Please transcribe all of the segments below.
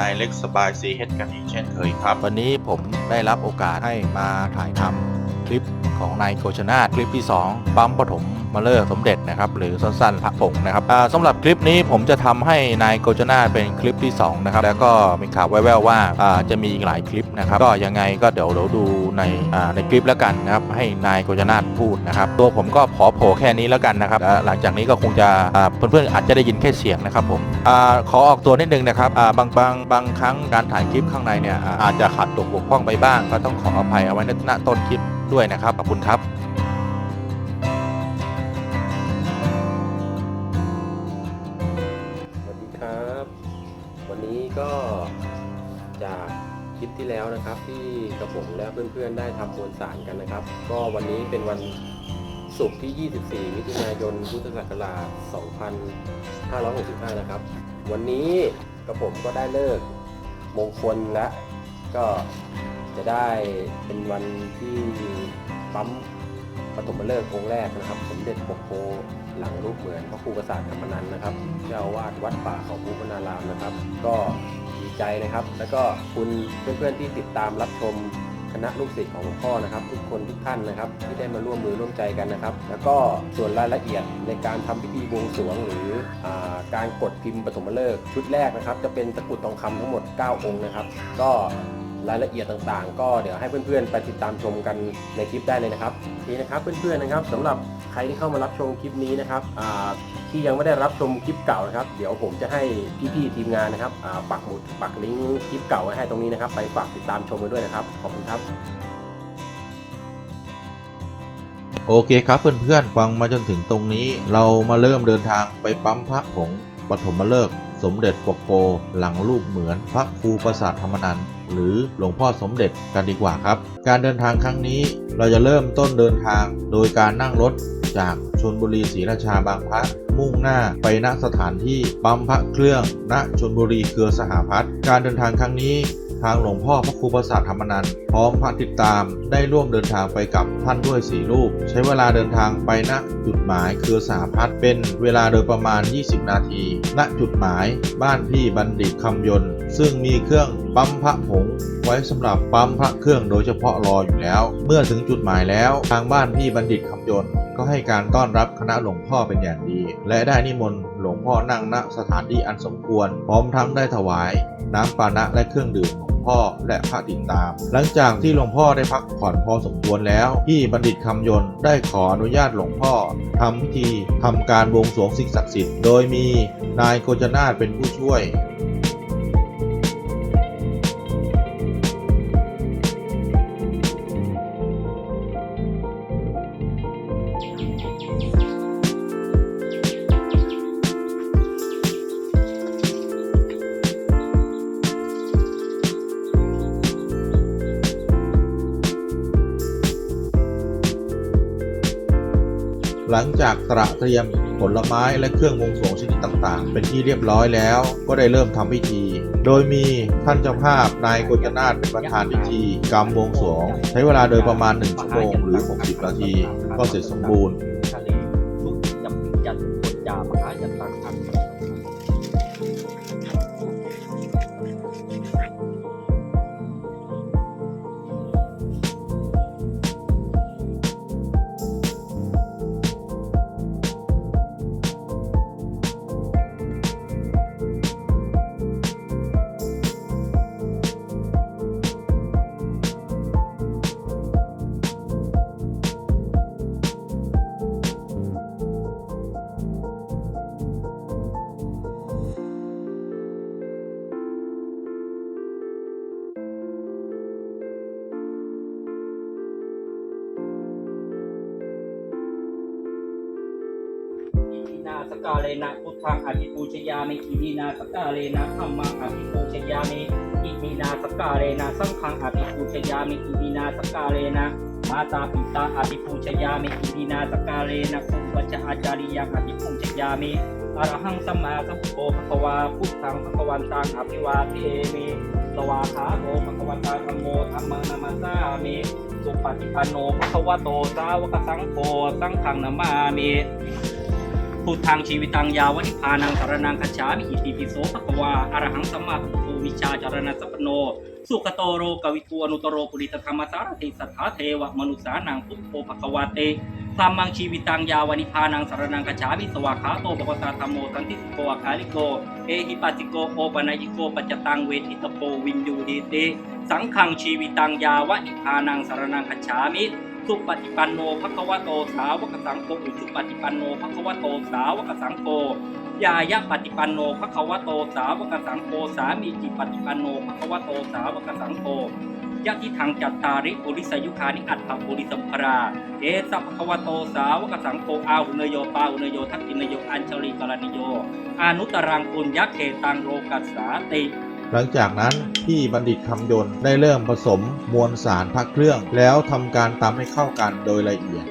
นายเล็กสบายซีเฮดกันอีกเช่นเคยครับ วันนี้ผมได้รับโอกาสให้มาถ่ายทำ ลิปของนายโกชนาคลิปที่ 2 ปั๊มปฐมมาเลิกสมเด็จนะครับหรือสั้นๆพระผงนะครับสำหรับคลิปนี้ผมจะทำให้นายโกชนาเป็นคลิปที่ 2 นะครับ แล้วก็มีข่าวแว่วๆว่าอ่าจะมีอีกหลายคลิปนะครับ ก็ยังไงก็เดี๋ยวเราดูในในคลิปแล้วกันนะครับ ให้นายโกชนาพูดนะครับ ตัวผมก็ขอโผล่แค่นี้แล้วกันนะครับ หลังจากนี้ก็คงจะเพื่อนๆอาจจะได้ยินแค่เสียงนะครับผมอขอออกตัวนิดนึงนะครับบางบางบางครั้งการถ่ายคลิปข้างในเนี่ยอาจจะขาดตกบกพร่องไปบ้าง ก็ต้องขออภัยเอาไว้ณต้นคลิป ด้วยนะครับ ขอบคุณครับสวัสดีครับ วันนี้ก็จากคลิปที่แล้วนะครับ ที่กระผมและเพื่อนๆได้ทำมวลสารกันนะครับ ก็วันนี้เป็นวันศุกร์ที่ 24 มิถุนายน พุทธศักราช 2565 นะครับ วันนี้กระผมก็ได้เลิกมงคลและก็ จะได้เป็นวันที่ปั๊มปฐมฤกษ์องค์แรกนะครับ สมเด็จปกโพหลังรูปเหมือนพระครูประสาทธรรมนันนะครับ เจ้าวาดวัดป่าเขาภูพนารามนะครับ ก็ดีใจนะครับ แล้วก็คุณเพื่อนๆที่ติดตามรับชมคณะลูกศิษย์ของหลวงพ่อนะครับ ทุกคนทุกท่านนะครับ ที่ได้มาร่วมมือร่วมใจกันนะครับ แล้วก็ส่วนรายละเอียดในการทำพิธีบวงสรวง หรืออการกดพิมพ์ปฐมฤกษ์ชุดแรกนะครับ จะเป็นตะกรุดทองคำทั้งหมด 9 องค์นะครับ ก็ รายละเอียดต่างๆ ก็เดี๋ยวให้เพื่อนๆ ไปติดตามชมกันในคลิปได้เลยนะครับนี่นะครับเพื่อนๆนะครับสำหรับใครที่เข้ามารับชมคลิปนี้นะครับที่ยังไม่ได้รับชมคลิปเก่านะครับ เดี๋ยวผมจะให้พี่ๆทีมงานนะครับปักหมุดปักลิงก์คลิปเก่าไว้ให้ตรงนี้นะครับ ไปฝากติดตามชมกันด้วยนะครับขอบคุณครับ โอเคครับเพื่อนๆฟังมาจนถึงตรงนี้ เรามาเริ่มเดินทางไปปั๊มพระผงปฐมฤกษ์สมเด็จปกโพหลังรูปเหมือนพระครูประสาทธรรมนันท์ หรือหลวงพ่อสมเด็จกันดีกว่าครับ การเดินทางครั้งนี้เราจะเริ่มต้นเดินทางโดยการนั่งรถจากชนบุรีศรีราชาบางพระมุ่งหน้าไปณสถานที่ปั๊มพระเครื่องณชนบุรีเครือสหพัฒน์การเดินทางครั้งนี้ทางหลวงพ่อพระครูประสาทธรรมนันท์พร้อมพระติดตามได้ร่วมเดินทางไปกับท่านด้วยสี่รูป ใช้เวลาเดินทางไปณจุดหมายคือสหพัฒน์เป็นเวลาโดยประมาณ 20 นาที ณจุดหมาย บ้านพี่บัณฑิตคำยนต์ ซึ่งมีเครื่องปั๊มพระผงไว้สำหรับปั๊มพระเครื่องโดยเฉพาะรออยู่แล้ว เมื่อถึงจุดหมายแล้ว ทางบ้านพี่บัณฑิตคำยนต์ก็ให้การต้อนรับคณะหลวงพ่อเป็นอย่างดี และได้นิมนต์หลวงพ่อนั่งณสถานที่อันสมควร พร้อมทั้งได้ถวาย น้ำปานะและเครื่องดื่มของพ่อและพระติดตาม หลังจากที่หลวงพ่อได้พักผ่อนพอสมควรแล้ว พี่บัณฑิตคำยนต์ได้ขออนุญาตหลวงพ่อทำพิธีทำการบวงสรวงสิ่งศักดิ์สิทธิ์โดยมีนายโกจนาถเป็นผู้ช่วย หลังจากตระเตรียมผลไม้และเครื่องวงสวงชนิดต่างๆ เป็นที่เรียบร้อยแล้ว ก็ได้เริ่มทำพิธี โดยมีท่านเจ้าภาพนายโกจนาถเป็นประธานพิธีกรรมวงสวง ใช้เวลาโดยประมาณ 1 ชั่วโมงหรือ 60 นาที ก็เสร็จสมบูรณ์ทะเลลุกยำปิจันทร์ปวดยามหายันตัง กาเลนะพุทธังอภิปูชยามิอิมินาสกาเลนะธัมมังอภิปูชยามิอิมินาสกาเลนะสังฆังอภิปูชยามิอิมินาสกาเลนะมาตาปิตาอภิปูชยามิอิมินาสกาเลนะคุปัจจอาจาริยังอภิปูชยามิอรหังสัมมาสัมพุทโธภควาพุทธังภควันตังอภิวาเทมิสวาขาโตภควันตังธัมโมธัมมังนามาสามิสุปฏิปันโนภควโตสาวกสังโฆสังฆังนามามิ พุทธังชีวิตังยาวนิพานังสารนังคัจฉามิอิติปิโสภะคะวาอรหังสัมมาสัมพุทวิชาจารณสัพโน สุขโตโรกวิทูอนุตโรปุริตธรรมสารติสัทธาเทวมนุษสานังพุทโธภควาเตธรรมังชีวิตังยาวนิพานังสารนังกัจฉามิสวาขาโตภควตาธรรมโมสันติสุโกอาคาลิโก เอหิปัสิโกโอปนัยิโกปัจจตังเวทิตโปวินยูดีเตสังขังชีวิตังยาวนิพานังสารนังกัจฉามิ สุปฏิปันโนภควโตสาวกสังโฆอุจุปฏิปันโนภควโตสาวกสังโฆยายะปฏิปันโนภควโตสาวกสังโฆสามีจิปฏิปันโนภควโตสาวกสังโฆยะทิทังจัตตาริปุริสยุคานิอัตถปุริสัมภราเอสะภควโตสาวกสังโฆอาหุเนโยปาหุเนโยทักขินโยอัญชลีกรณิโยอนุตรังปุญญเขตังโลกัสสาติ หลังจากนั้นพี่บัณฑิตคำยนต์ได้เริ่มผสมมวลสารพักเครื่อง แล้วทำการตำให้เข้ากันโดยละเอียด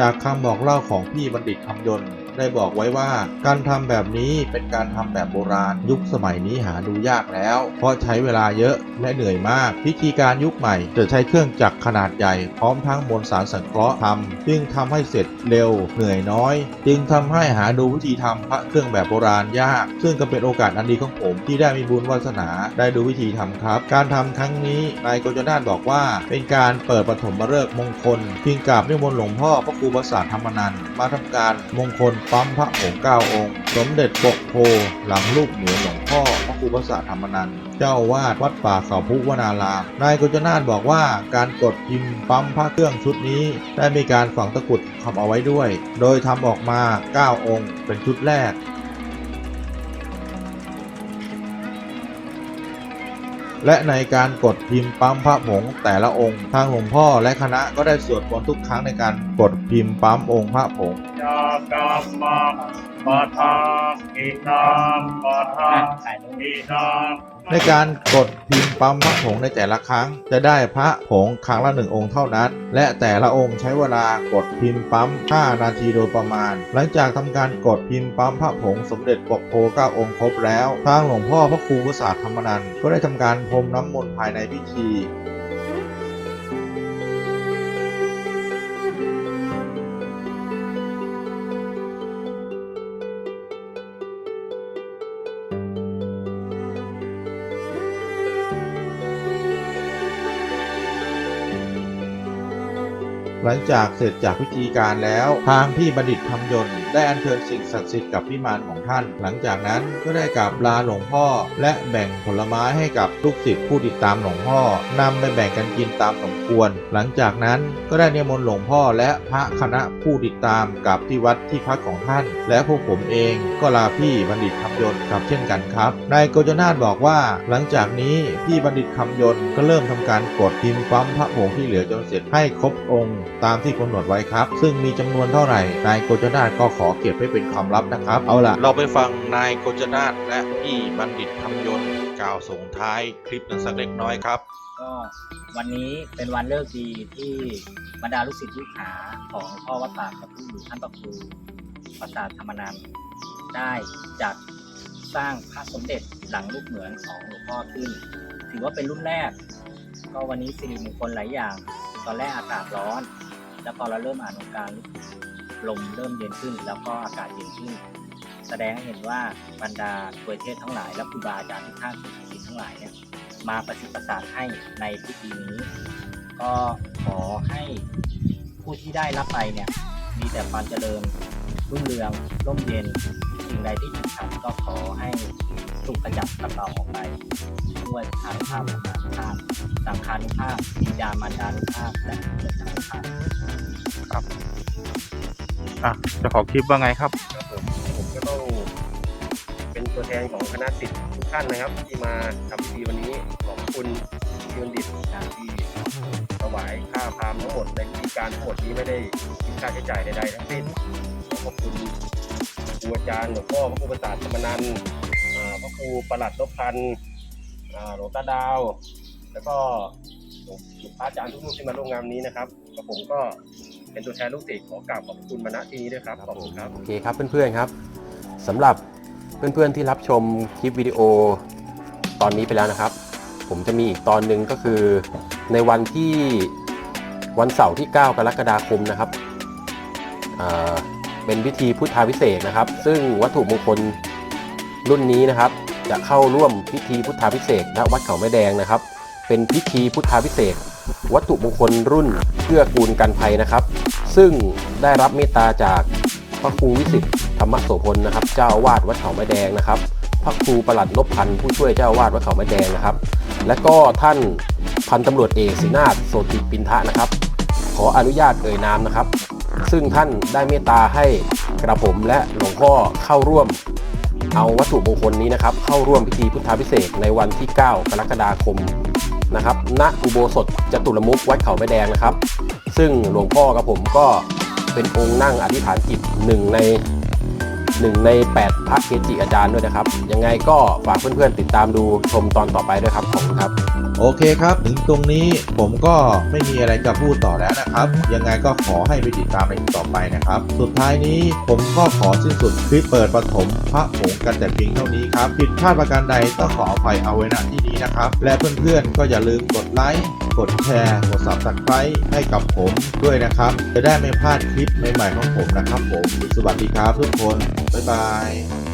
จากคำบอกเล่าของพี่บัณฑิตคำยนต์ ได้บอกไว้ว่า การทำแบบนี้เป็นการทำแบบโบราณ ยุคสมัยนี้หาดูยากแล้ว เพราะใช้เวลาเยอะและเหนื่อยมากพิธีการยุคใหม่ จะใช้เครื่องจักรขนาดใหญ่ พร้อมทั้งมวลสารสังเคราะห์ทำจึงทำให้เสร็จเร็ว เหนื่อยน้อย จึงทำให้หาดูวิธีทำพระเครื่องแบบโบราณยาก ซึ่งก็เป็นโอกาสอันดีของผม ที่ได้มีบุญวาสนาได้ดูวิธีทำครับ การทำครั้งนี้นายโกจนาถบอกว่า เป็นการเปิดปฐมฤกษ์มงคลเพียงกราบนิมนต์หลวงพ่อพระครูประสาทธรรมนันมาทำการมงคลปั๊มพระผงเก้าองค์ สมเด็จปกโพหลังลูกเหมือหลวงพ่อพระครูประสาธรรมนันเจ้าวาดวัดป่าเขาพุวนารามนายโกจนาถบอกว่าการกดพิมพ์ปั๊มพระเครื่องชุดนี้ ได้มีการฝังตะกรุดทำเอาไว้ด้วย โดยทำออกมา 9 องค์ เป็นชุดแรกและในการกดพิมพ์ปั๊มพระผงแต่ละองค์ ทางหลวงพ่อและคณะก็ได้สวดมนต์ทุกครั้งในการกดพิมพ์ปั๊มองค์พระผง ยากรรมปะทาอินามปะทาอินามในการกดพิมพ์ปั๊มพระผงในแต่ละครั้ง จะได้พระผงครั้งละหนึ่งองค์เท่านั้น และแต่ละองค์ใช้เวลากดพิมพ์ปั๊ม 5 นาทีโดยประมาณ หลังจากทำการกดพิมพ์ปั๊มพระผงสมเด็จปกโพ9องค์ครบแล้ว ทางหลวงพ่อพระครูประสาธรรมนันก็ได้ทำการพรมน้ำมนต์ภายในพิธี หลังจากเสร็จจากพิธีการแล้ว ทางพี่บัณฑิตคำยนต์ ได้อัญเชิญสิ่งศักดิ์สิทธิ์กับพิมานของท่าน หลังจากนั้นก็ได้กราบลาหลวงพ่อ และแบ่งผลไม้ให้กับลูกศิษย์ผู้ติดตามหลวงพ่อนำไปแบ่งกันกินตามสมควร หลังจากนั้นก็ได้นิมนต์หลวงพ่อและพระคณะผู้ติดตามกลับที่วัดที่พักของท่าน และพวกผมเองก็ลาพี่บัณฑิตคำยนต์กับเช่นกันครับนายโกจนาถบอกว่า หลังจากนี้พี่บัณฑิตคำยนต์ก็เริ่มทำการกดพิมพ์ปั๊มพระผงที่เหลือจนเสร็จให้ครบองค์ ตามที่กำหนดไว้ครับ ซึ่งมีจำนวนเท่าไหร่นายโกจนาถก็ขอเก็บไว้เป็นความลับนะครับ เอาล่ะ เราไปฟังนายโกจนาถและพี่บัณฑิตคำยนต์กล่าวส่งท้ายคลิปกันสักเล็กน้อยครับ ก็วันนี้เป็นวันเลิกดีที่บรรดาลูกศิษย์ลูกหาของพ่อวัดป่ากับผู้อยู่ท่านพระครูประสาทธรรมนันท์ได้จัดสร้างพระสมเด็จหลังลูกเหมือนของหลวงพ่อขึ้น ถือว่าเป็นรุ่นแรก ก็วันนี้สิริมงคลหลายอย่าง ตอนแรกอากาศร้อน แล้วพอเราเริ่มอ่านองค์การ ลมเริ่มเย็นขึ้น แล้วก็อากาศเย็นขึ้น แสดงให้เห็นว่าบรรดาทวยเทศทั้งหลาย และครูบาอาจารย์ทุกท่านศิษย์ทั้งหลายเนี่ยมาประสิทธิ์ประสานให้ในพิธีนี้ ก็ขอให้ผู้ที่ได้รับไปเนี่ยมีแต่ความเจริญรุ่งเรืองร่มเย็นสิ่งใดที่ติดขัดก็ขอให้ถูกขจัดปัดเป่าออกไปด้วยทางภาพธรรภาพสังขานุภาพวิญญาณมารดานุภาพและเกิดจากภาพ อะเจ้าของคลิปว่าไงครับ ครับผมผมก็ต้องเป็นตัวแทนของคณะสิทธิ์ทุกท่านนะครับ ที่มาทำพิธีวันนี้ขอบคุณพี่บัณฑิตนะที่ถวายค่าพามทั้งหมดในพิธีการทั้งหมดนี้ไม่ได้คิดค่าใช้จ่ายใดๆทั้งสิ้นขอขอบคุณครูอาจารย์หลวงพ่อพระครูประสาทธรรมนันท์อ่าพระครูประหลัดนพพันธ์อ่าหลวงตาดาว แล้วก็หลวงพระอาจารย์ทุกรูปที่มาร่วมงานนี้นะครับกับผมก็ เป็นตัวแทนลูกศิษย์ขอกราบขอบคุณมาณที่นี้ด้วยครับขอบคุณครับ โอเคครับเพื่อนๆครับสำหรับเพื่อนๆที่รับชมคลิปวิดีโอตอนนี้ไปแล้วนะครับ ผมจะมีอีกตอนหนึ่งก็คือในวันที่วันเสาร์ที่ 9 กรกฎาคมนะครับอ่าเป็นพิธีพุทธาพิเศษกนะครับ ซึ่งวัตถุมงคลรุ่นนี้นะครับ จะเข้าร่วมพิธีพุทธาพิเศษกณวัดเขาแม่แดงนะครับ เป็นพิธีพุทธาพิเศษก วัตถุมงคลรุ่นเพื่อกูลกันภัยนะครับ ซึ่งได้รับเมตตาจากพระครูวิสิทธิ์ธรรมโสพลนะครับ เจ้าวาสวัดเขาไม้แดงนะครับ พระครูประหลัดนพพันธ์ผู้ช่วยเจ้าวาสวัดเขาไม้แดงนะครับ และก็ท่านพันตำรวจเอกศรีนาถโสติปินทะนะครับ ขออนุญาตเอ่ยนามนะครับ ซึ่งท่านได้เมตตาให้กระผมและหลวงพ่อเข้าร่วม เอาวัตถุมงคลนี้นะครับ เข้าร่วมพิธีพุทธาพิเศษในวันที่ 9 กรกฎาคม นะครับณอุโบสถจตุรมุกวัดเขาไม้แดงนะครับ ซึ่งหลวงพ่อกับผมก็เป็นองค์นั่งอธิษฐานจิตหนึ่งใน หนึ่งใน 8 พระเกจิอาจารย์ด้วยนะครับ ยังไงก็ฝากเพื่อนๆติดตามดูชมตอนต่อไปด้วยครับ ขอบคุณครับ โอเคครับ ถึงตรงนี้ผมก็ไม่มีอะไรจะพูดต่อแล้วนะครับ ยังไงก็ขอให้ไปติดตามในต่อไปนะครับ สุดท้ายนี้ผมก็ขอสิ้นสุดคลิปเปิดปฐมพระผงกันแต่เพียงเท่านี้ครับผิดพลาดประการใดต้องขออภัยเอาไว้ณที่นี้นะครับ และเพื่อนๆก็อย่าลืมกดไลค์ กดแชร์ กดซับสไครต์ให้กับผมด้วยนะครับ จะได้ไม่พลาดคลิปใหม่ๆของผมนะครับผม สวัสดีครับทุกคน บ๊ายบาย